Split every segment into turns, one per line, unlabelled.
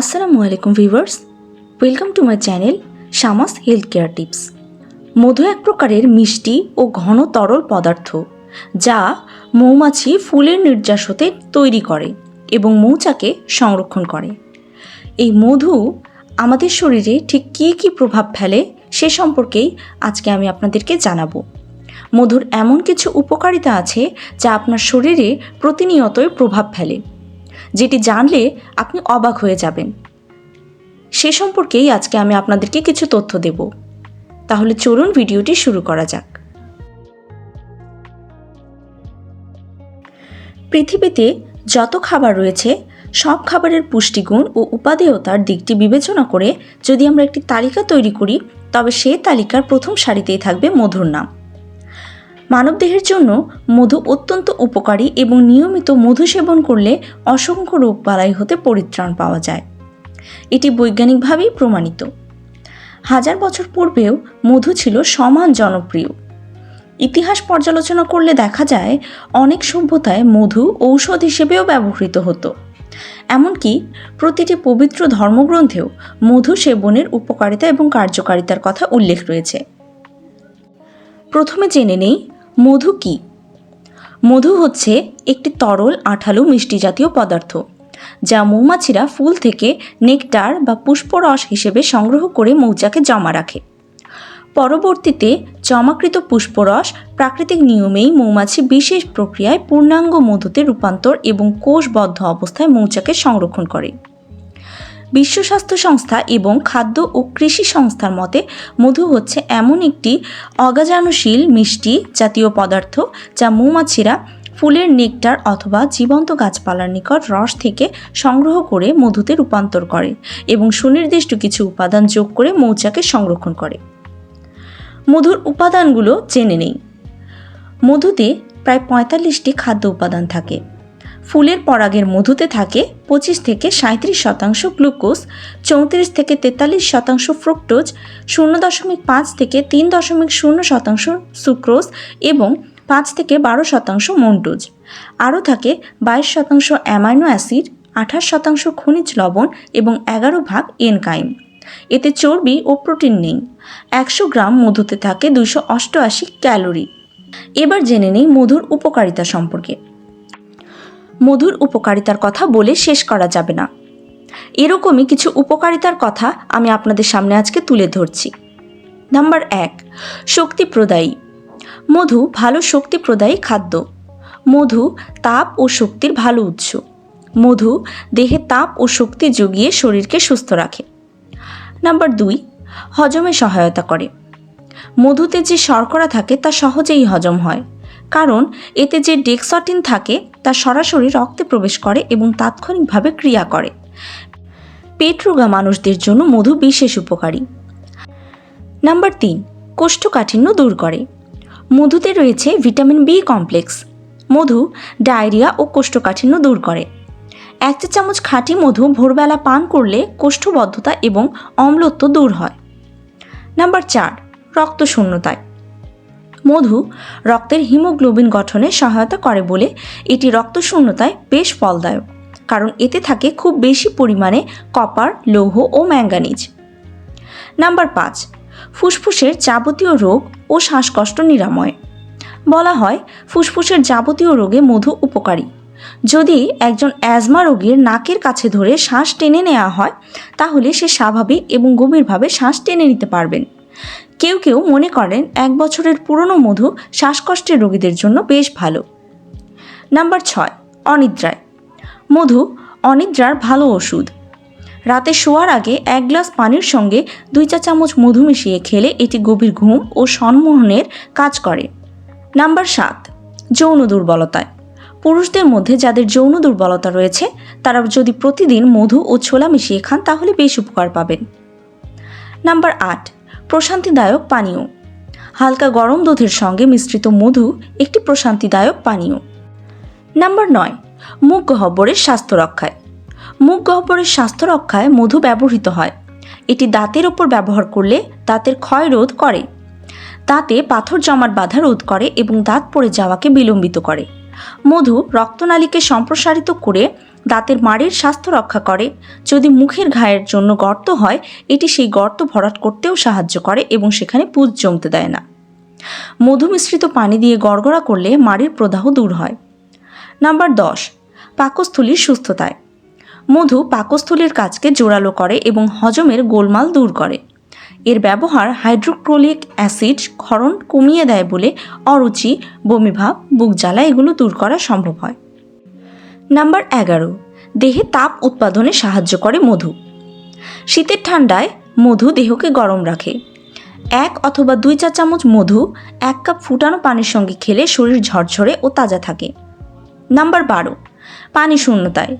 আসসালামু আলাইকুম viewers. Welcome to my channel Shamas health care tips মধু এক প্রকারের মিষ্টি ও ঘন তরল পদার্থ, যা মৌমাছি ফুলের নির্যাস হতে তৈরি করে এবং মৌচাকে সংরক্ষণ করে। এই মধু আমাদের শরীরে ঠিক কী কী প্রভাব ফেলে সে সম্পর্কেই আজকে আমি আপনাদেরকে জানাব। মধুর এমন কিছু উপকারিতা আছে যা আপনার শরীরে প্রতিনিয়তই প্রভাব ফেলে। যেটি জানলে আপনি অবাক হয়ে যাবেন। সে সম্পর্কেই আজকে আমি আপনাদেরকে কিছু তথ্য দেব। তাহলে চলুন ভিডিওটি শুরু করা যাক। পৃথিবীতে যত খাবার রয়েছে, সব খাবারের পুষ্টিগুণ ও উপাদেয়তার দিকটি বিবেচনা করে যদি আমরা একটি তালিকা তৈরি করি, তবে সে তালিকার প্রথম সারিতেই থাকবে মধুর নাম। মানবদেহের জন্য মধু অত্যন্ত উপকারী এবং নিয়মিত মধু সেবন করলে অসংখ্য রোগ বালাই হতে পরিত্রাণ পাওয়া যায়। এটি বৈজ্ঞানিকভাবেই প্রমাণিত। হাজার বছর পূর্বেও মধু ছিল সমান জনপ্রিয়। ইতিহাস পর্যালোচনা করলে দেখা যায়, অনেক সভ্যতায় মধু ঔষধ হিসেবেও ব্যবহৃত হতো। এমনকি প্রতিটি পবিত্র ধর্মগ্রন্থেও মধু সেবনের উপকারিতা এবং কার্যকারিতার কথা উল্লেখ রয়েছে। প্রথমে জেনে নেই মধু কি? মধু হচ্ছে একটি তরল, আঠালো, মিষ্টি জাতীয় পদার্থ, যা মৌমাছিরা ফুল থেকে নেকটার বা পুষ্পরস হিসেবে সংগ্রহ করে মৌচাকে জমা রাখে। পরবর্তীতে জমাকৃত পুষ্পরস প্রাকৃতিক নিয়মেই মৌমাছি বিশেষ প্রক্রিয়ায় পূর্ণাঙ্গ মধুতে রূপান্তর এবং কোষবদ্ধ অবস্থায় মৌচাকে সংরক্ষণ করে। বিশ্ব স্বাস্থ্য সংস্থা এবং খাদ্য ও কৃষি সংস্থার মতে মধু হচ্ছে এমন একটি অগাজানুশীল মিষ্টি জাতীয় পদার্থ যা মৌমাছিরা ফুলের নেকটার অথবা জীবন্ত গাছপালার নিকট রস থেকে সংগ্রহ করে মধুতে রূপান্তর করে এবং সুনির্দিষ্ট কিছু উপাদান যোগ করে মৌচাকে সংরক্ষণ করে। মধুর উপাদানগুলো জেনে নেই। মধুতে প্রায় পঁয়তাল্লিশটি খাদ্য উপাদান থাকে। ফুলের পরাগের মধুতে থাকে পঁচিশ থেকে সাঁত্রিশ শতাংশ গ্লুকোজ, চৌত্রিশ থেকে তেতাল্লিশ শতাংশ ফ্রুক্টোজ, শূন্য দশমিক পাঁচ থেকে তিন দশমিক শূন্য শতাংশ সুক্রোজ এবং পাঁচ থেকে বারো শতাংশ মন্টোজ। আরও থাকে বাইশ শতাংশ অ্যামাইনো অ্যাসিড, আঠাশ শতাংশ খনিজ লবণ এবং এগারো ভাগ এনকাইম। এতে চর্বি ও প্রোটিন নেই। একশো গ্রাম মধুতে থাকে দুশো অষ্টআশি ক্যালোরি। এবার জেনে নেই মধুর উপকারিতা সম্পর্কে। মধুর উপকারিতার কথা বলে শেষ করা যাবে না। এরকমই কিছু উপকারিতার কথা আমি আপনাদের সামনে আজকে তুলে ধরছি। নাম্বার এক, শক্তি প্রদায়ী। মধু ভালো শক্তি প্রদায়ী খাদ্য। মধু তাপ ও শক্তির ভালো উৎস। মধু দেহে তাপ ও শক্তি জুগিয়ে শরীরকে সুস্থ রাখে। নাম্বার দুই, হজমে সহায়তা করে। মধুতে যে শর্করা থাকে তা সহজেই হজম হয়, কারণ এতে যে ডেক্সটিন থাকে তা সরাসরি রক্তে প্রবেশ করে এবং তাৎক্ষণিকভাবে ক্রিয়া করে। পেট রোগা মানুষদের জন্য মধু বিশেষ উপকারী। নাম্বার তিন, কোষ্ঠকাঠিন্য দূর করে। মধুতে রয়েছে ভিটামিন বি কমপ্লেক্স। মধু ডায়রিয়া ও কোষ্ঠকাঠিন্য দূর করে। এক চা চামচ খাঁটি মধু ভোরবেলা পান করলে কোষ্ঠবদ্ধতা এবং অম্লত্ব দূর হয়। নাম্বার চার রক্ত শূন্যতায় মধু রক্তের হিমোগ্লোবিন গঠনে সহায়তা করে বলে এটি রক্তশূন্যতায় বেশ ফলদায়ক, কারণ এতে থাকে খুব বেশি পরিমাণে কপার, লৌহ ও ম্যাঙ্গানিজ। নাম্বার পাঁচ, ফুসফুসের যাবতীয় রোগ ও শ্বাসকষ্ট নিরাময়। বলা হয়, ফুসফুসের যাবতীয় রোগে মধু উপকারী। যদি একজন অ্যাজমা রোগীর নাকের কাছে ধরে শ্বাস টেনে নেওয়া হয়, তাহলে সে স্বাভাবিক এবং গভীরভাবে শ্বাস টেনে নিতে পারবেন। কেউ কেউ মনে করেন এক বছরের পুরনো মধু শ্বাসকষ্টের রোগীদের জন্য বেশ ভালো। নাম্বার ছয়, অনিদ্রায়। মধু অনিদ্রার ভালো ওষুধ। রাতে শোয়ার আগে এক গ্লাস পানির সঙ্গে দুই চা চামচ মধু মিশিয়ে খেলে এটি গভীর ঘুম ও সম্মোহনের কাজ করে। নাম্বার সাত, যৌন দুর্বলতায়। পুরুষদের মধ্যে যাদের যৌন দুর্বলতা রয়েছে, তারা যদি প্রতিদিন মধু ও ছোলা মিশিয়ে খান তাহলে বেশ উপকার পাবেন। নাম্বার আট প্রশান্তিদায়ক পানীয়। হালকা গরম দুধের সঙ্গে মিশ্রিত মধু, একটি প্রশান্তিদায়ক পানীয়। নাম্বার নয় মুখ গহ্বরের স্বাস্থ্য রক্ষায়। মুখ গহ্বরের স্বাস্থ্য রক্ষায় মধু ব্যবহৃত হয়। এটি দাঁতের ওপর ব্যবহার করলে দাঁতের ক্ষয় রোধ করে। দাঁতে পাথর জমার বাধা রোধ করে এবং দাঁত পড়ে যাওয়াকে বিলম্বিত করে। মধু রক্তনালীকে সম্প্রসারিত করে দাঁতের মাড়ির স্বাস্থ্য রক্ষা করে। যদি মুখের ঘায়ের জন্য গর্ত হয়, এটি সেই গর্ত ভরাট করতেও সাহায্য করে এবং সেখানে পুজ জমতে দেয় না। মধু মিশ্রিত পানি দিয়ে গড়গড়া করলে মাড়ির প্রদাহ দূর হয়। নাম্বার দশ, পাকস্থলীর সুস্থতায়। মধু পাকস্থলীর কাজকে জোরালো করে এবং হজমের গোলমাল দূর করে। এর ব্যবহার হাইড্রোক্লোরিক অ্যাসিড ক্ষরণ কমিয়ে দেয় বলে অরুচি বমিভাব বুক জ্বালা এগুলো দূর করা সম্ভব হয়। নাম্বার এগারো, দেহে তাপ উৎপাদনে সাহায্য করে মধু। শীতের ঠান্ডায় মধু দেহকে গরম রাখে। এক অথবা দুই চা চামচ মধু এক কাপ ফুটানো পানির সঙ্গে খেলে শরীর ঝরঝরে ও তাজা থাকে। নাম্বার বারো, পানি শূন্যতায়।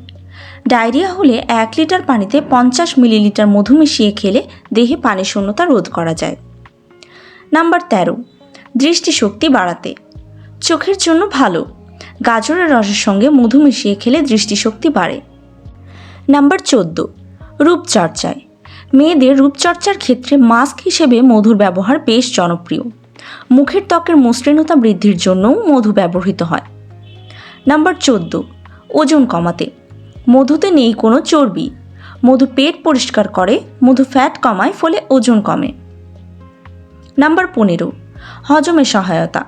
ডায়রিয়া হলে এক লিটার পানিতে পঞ্চাশ মিলিলিটার মধু মিশিয়ে খেলে দেহে পানি শূন্যতা রোধ করা যায়। নাম্বার তেরো, দৃষ্টিশক্তি বাড়াতে। চোখের জন্য ভালো। গাজরের রসের সঙ্গে মধু মিশিয়ে খেলে দৃষ্টিশক্তি বাড়ে। নাম্বার চোদ্দ, রূপচর্চায়। মেয়েদের রূপচর্চার ক্ষেত্রে মাস্ক হিসেবে মধুর ব্যবহার বেশ জনপ্রিয়। মুখের ত্বকের মসৃণতা বৃদ্ধির জন্যও মধু ব্যবহৃত হয়। নাম্বার চোদ্দ, ওজন কমাতে। মধুতে নেই কোনো চর্বি। মধু পেট পরিষ্কার করে, মধু ফ্যাট কমায়, ফলে ওজন কমে। নাম্বার পনেরো, হজমে সহায়তা।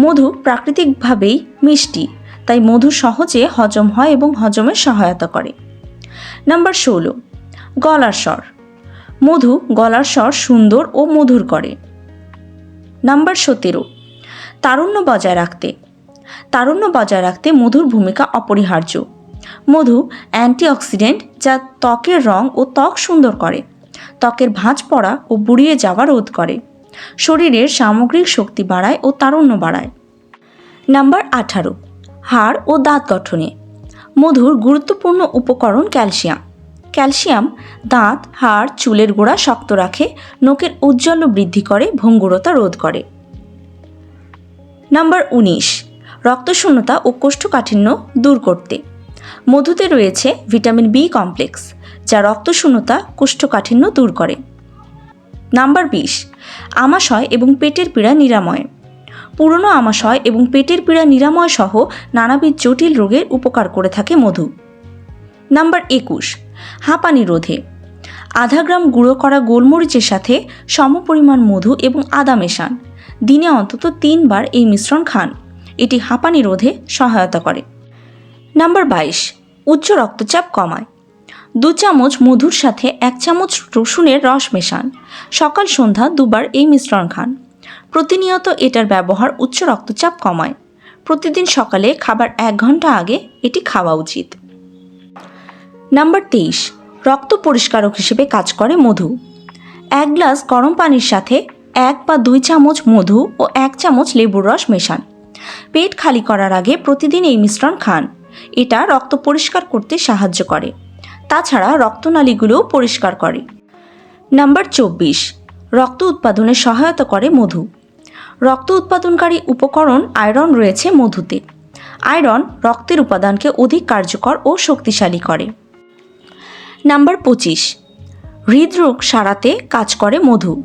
মধু প্রাকৃতিকভাবেই মিষ্টি, তাই মধু সহজে হজম হয় এবং হজমে সহায়তা করে। নাম্বার ষোলো, গলার স্বর। মধু গলার স্বর সুন্দর ও মধুর করে। নাম্বার সতেরো, তারুণ্য বজায় রাখতে। তারুণ্য বজায় রাখতে মধুর ভূমিকা অপরিহার্য। মধু অ্যান্টিঅক্সিডেন্ট যা ত্বকের রং ও ত্বক সুন্দর করে। ত্বকের ভাঁজ পড়া ও বুড়িয়ে যাওয়া রোধ করে। শরীরের সামগ্রিক শক্তি বাড়ায় ও তারুণ্য বাড়ায়। নাম্বার আঠারো, হাড় ও দাঁত গঠনে। মধুর গুরুত্বপূর্ণ উপকরণ ক্যালসিয়াম। ক্যালসিয়াম দাঁত, হাড়, চুলের গোড়া শক্ত রাখে, নখের উজ্জ্বল্য বৃদ্ধি করে, ভঙ্গুরতা রোধ করে। নাম্বার উনিশ, রক্তশূন্যতা ও কোষ্ঠকাঠিন্য দূর করতে। মধুতে রয়েছে ভিটামিন বি কমপ্লেক্স, যা রক্তশূন্যতা, কোষ্ঠকাঠিন্য দূর করে। নাম্বার বিশ, আমাশয় এবং পেটের পীড়া নিরাময়। পুরনো আমাশয় এবং পেটের পীড়া নিরাময় সহ নানাবিধ জটিল রোগের উপকার করে থাকে মধু। নাম্বার একুশ, হাঁপানি রোধে। আধা গ্রাম গুঁড়ো করা গোলমরিচের সাথে সমপরিমাণ মধু এবং আদা মেশান। দিনে অন্তত তিনবার এই মিশ্রণ খান। এটি হাঁপানি রোধে সহায়তা করে। নাম্বার বাইশ, উচ্চ রক্তচাপ কমায়। দু চামচ মধুর সাথে এক চামচ রসুনের রস মেশান। সকাল সন্ধ্যা দুবার এই মিশ্রণ খান। প্রতিনিয়ত এটার ব্যবহার উচ্চ রক্তচাপ কমায়। প্রতিদিন সকালে খাবার এক ঘণ্টা আগে এটি খাওয়া উচিত। নাম্বার তেইশ, রক্ত পরিষ্কারক হিসেবে কাজ করে মধু। এক গ্লাস গরম পানির সাথে এক বা দুই চামচ মধু ও এক চামচ লেবুর রস মেশান। পেট খালি করার আগে প্রতিদিন এই মিশ্রণ খান। এটা রক্ত পরিষ্কার করতে সাহায্য করে। তাছাড়া রক্তনালীগুলোও পরিষ্কার করে। নাম্বার চব্বিশ, রক্ত উৎপাদনে সহায়তা করে মধু। রক্ত উৎপাদনকারী উপকরণ আয়রন রয়েছে মধুতে। আয়রন রক্তের উপাদানকে অধিক কার্যকর ও শক্তিশালী করে। নাম্বার পঁচিশ, হৃদরোগ সারাতে কাজ করে মধু।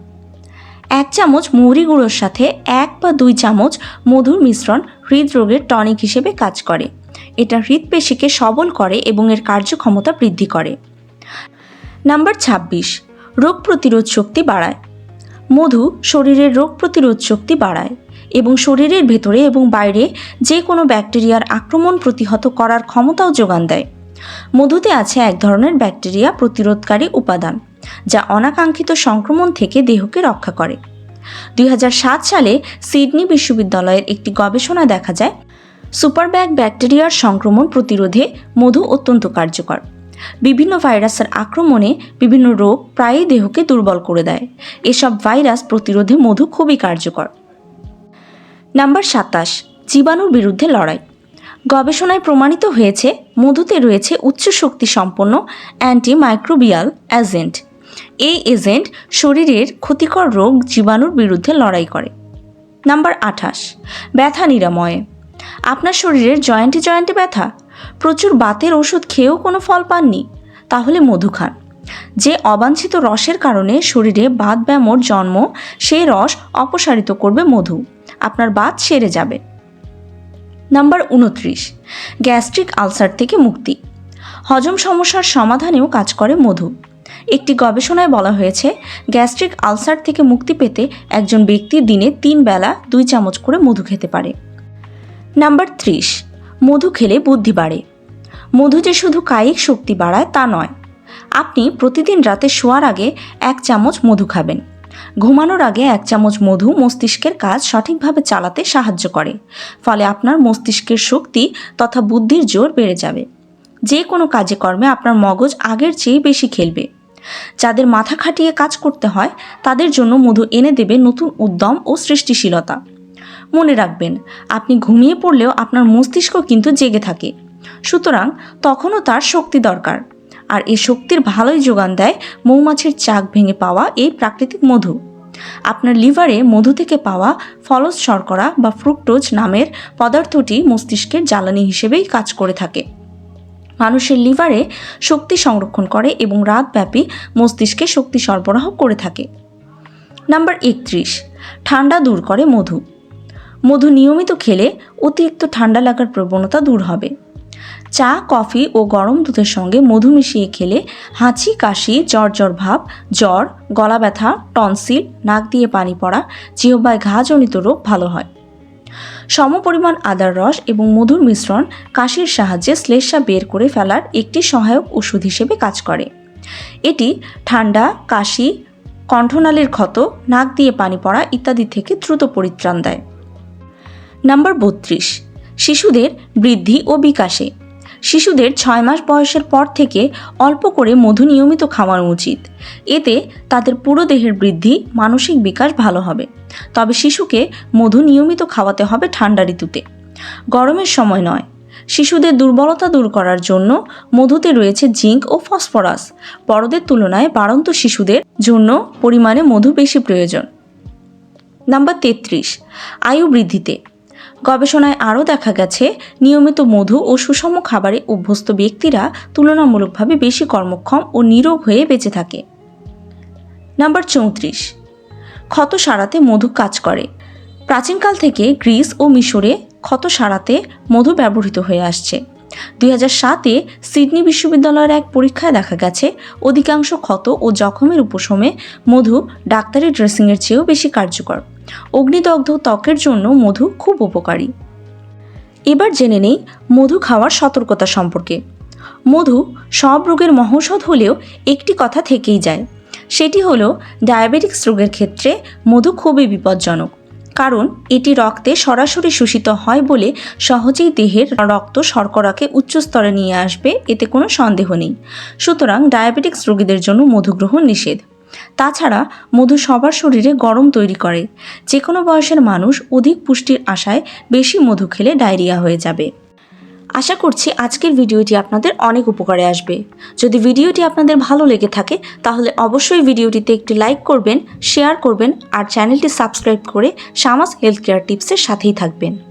এক চামচ মৌরি গুঁড়োর সাথে এক বা দুই চামচ মধুর মিশ্রণ হৃদরোগের টনিক হিসেবে কাজ করে। এটা হৃদপেশিকে সবল করে এবং এর কার্যক্ষমতা বৃদ্ধি করে। নাম্বার ছাব্বিশ, রোগ প্রতিরোধ শক্তি বাড়ায়। মধু শরীরের রোগ প্রতিরোধ শক্তি বাড়ায় এবং শরীরের ভেতরে এবং বাইরে যে কোনো ব্যাকটেরিয়ার আক্রমণ প্রতিহত করার ক্ষমতাও যোগান দেয়। মধুতে আছে এক ধরনের ব্যাকটেরিয়া প্রতিরোধকারী উপাদান, যা অনাকাঙ্ক্ষিত সংক্রমণ থেকে দেহকে রক্ষা করে। দুই হাজার সাত সালে সিডনি বিশ্ববিদ্যালয়ের একটি গবেষণা দেখা যায় সুপারব্যাগ ব্যাকটেরিয়ার সংক্রমণ প্রতিরোধে মধু অত্যন্ত কার্যকর। বিভিন্ন ভাইরাসের আক্রমণে বিভিন্ন রোগ প্রায়ই দেহকে দুর্বল করে দেয়। এসব ভাইরাস প্রতিরোধে মধু খুবই কার্যকর। নাম্বার সাতাশ, জীবাণুর বিরুদ্ধে লড়াই। গবেষণায় প্রমাণিত হয়েছে, মধুতে রয়েছে উচ্চ শক্তি সম্পন্ন অ্যান্টি মাইক্রোবিয়াল এজেন্ট। এই এজেন্ট শরীরের ক্ষতিকর রোগ জীবাণুর বিরুদ্ধে লড়াই করে। নাম্বার আঠাশ, ব্যথা নিরাময়ে। আপনার শরীরের জয়েন্টে জয়েন্টে ব্যথা। প্রচুর বাতের ওষুধ খেয়েও কোনো ফল পাননি। তাহলে মধু খান। যে অবাঞ্ছিত রসের কারণে শরীরে বাত ব্যামোর জন্ম, সেই রস অপসারিত করবে মধু। আপনার বাত সেরে যাবে। নাম্বার উনত্রিশ। গ্যাস্ট্রিক আলসার থেকে মুক্তি। হজম সমস্যার সমাধানেও কাজ করে মধু। একটি গবেষণায় বলা হয়েছে, গ্যাস্ট্রিক আলসার থেকে মুক্তি পেতে একজন ব্যক্তি দিনে তিন বেলা দুই চামচ করে মধু খেতে পারে। নাম্বার ত্রিশ, মধু খেলে বুদ্ধি বাড়ে। মধু যে শুধু কায়িক শক্তি বাড়ায় তা নয়। আপনি প্রতিদিন রাতে শোয়ার আগে এক চামচ মধু খাবেন। ঘুমানোর আগে এক চামচ মধু মস্তিষ্কের কাজ সঠিকভাবে চালাতে সাহায্য করে। ফলে আপনার মস্তিষ্কের শক্তি তথা বুদ্ধির জোর বেড়ে যাবে। যে কোনো কাজে কর্মে আপনার মগজ আগের চেয়ে বেশি খেলবে। যাদের মাথা খাটিয়ে কাজ করতে হয়, তাদের জন্য মধু এনে দেবে নতুন উদ্যম ও সৃষ্টিশীলতা। মনে রাখবেন, আপনি ঘুমিয়ে পড়লেও আপনার মস্তিষ্ক কিন্তু জেগে থাকে। সুতরাং তখনও তার শক্তি দরকার। আর এই শক্তির ভালোই যোগান দেয় মৌমাছির চাক ভেঙে পাওয়া এই প্রাকৃতিক মধু। আপনার লিভারে মধু থেকে পাওয়া ফলস শর্করা বা ফ্রুক্টোজ নামের পদার্থটি মস্তিষ্কের জ্বালানি হিসেবেই কাজ করে থাকে। মানুষের লিভারে শক্তি সংরক্ষণ করে এবং রাতব্যাপী মস্তিষ্কে শক্তি সরবরাহ করে থাকে। নাম্বার একত্রিশ, ঠান্ডা দূর করে মধু। মধু নিয়মিত খেলে অতিরিক্ত ঠান্ডা লাগার প্রবণতা দূর হবে। চা, কফি ও গরম দুধের সঙ্গে মধু মিশিয়ে খেলে হাঁচি, কাশি, জ্বর জ্বর ভাব, জ্বর, গলা ব্যথা, টনসিল, নাক দিয়ে পানি পড়া, জিহ্বায় ঘাজনিত রোগ ভালো হয়। সমপরিমাণ আদার রস এবং মধুর মিশ্রণ কাশির সাহায্যে শ্লেষা বের করে ফেলার একটি সহায়ক ওষুধ হিসেবে কাজ করে। এটি ঠান্ডা, কাশি, কণ্ঠনালীর ক্ষত, নাক দিয়ে পানি পড়া ইত্যাদি থেকে দ্রুত পরিত্রাণ দেয়। নাম্বার বত্রিশ, শিশুদের বৃদ্ধি ও বিকাশে। শিশুদের ছয় মাস বয়সের পর থেকে অল্প করে মধু নিয়মিত খাওয়ানো উচিত। এতে তাদের পুরো দেহের বৃদ্ধি, মানসিক বিকাশ ভালো হবে। তবে শিশুকে মধু নিয়মিত খাওয়াতে হবে ঠান্ডা ঋতুতে। গরমের সময় নয়। শিশুদের দুর্বলতা দূর করার জন্য মধুতে রয়েছে জিঙ্ক ও ফসফরাস। বড়দের তুলনায় বাড়ন্ত শিশুদের জন্য পরিমাণে মধু বেশি প্রয়োজন। নাম্বার তেত্রিশ, আয়ু বৃদ্ধিতে। গবেষণায় আরও দেখা গেছে, নিয়মিত মধু ও সুষম খাবারে অভ্যস্ত ব্যক্তিরা তুলনামূলকভাবে বেশি কর্মক্ষম ও নিরোগ হয়ে বেঁচে থাকে। নাম্বার চৌত্রিশ, ক্ষত সারাতে মধু কাজ করে। প্রাচীনকাল থেকে গ্রিস ও মিশরে ক্ষত সারাতে মধু ব্যবহৃত হয়ে আসছে। দুই হাজার সাতে সিডনি বিশ্ববিদ্যালয়ের এক পরীক্ষায় দেখা গেছে, অধিকাংশ ক্ষত ও জখমের উপশমে মধু ডাক্তারি ড্রেসিংয়ের চেয়েও বেশি কার্যকর। অগ্নিদগ্ধ ত্বকের জন্য মধু খুব উপকারী। এবার জেনে নেই মধু খাওয়ার সতর্কতা সম্পর্কে। মধু সব রোগের মহৌষধ হলেও একটি কথা থেকেই যায়। সেটি হলো ডায়াবেটিক্স রোগের ক্ষেত্রে মধু খুবই বিপজ্জনক। কারণ এটি রক্তে সরাসরি শোষিত হয় বলে সহজেই দেহের রক্ত শর্করাকে উচ্চ স্তরে নিয়ে আসবে, এতে কোনো সন্দেহ নেই। সুতরাং ডায়াবেটিক্স রোগীদের জন্য মধু গ্রহণ নিষেধ। তাছাড়া মধু সবার শরীরে গরম তৈরি করে। যে কোনো বয়সের মানুষ অধিক পুষ্টির আশায় বেশি মধু খেলে ডায়রিয়া হয়ে যাবে। আশা করছি আজকের ভিডিওটি আপনাদের অনেক উপকারে আসবে। যদি ভিডিওটি আপনাদের ভালো লেগে থাকে, তাহলে অবশ্যই ভিডিওটিতে একটি লাইক করবেন, শেয়ার করবেন আর চ্যানেলটি সাবস্ক্রাইব করে শামাস হেলথ কেয়ার টিপসের সাথেই থাকবেন।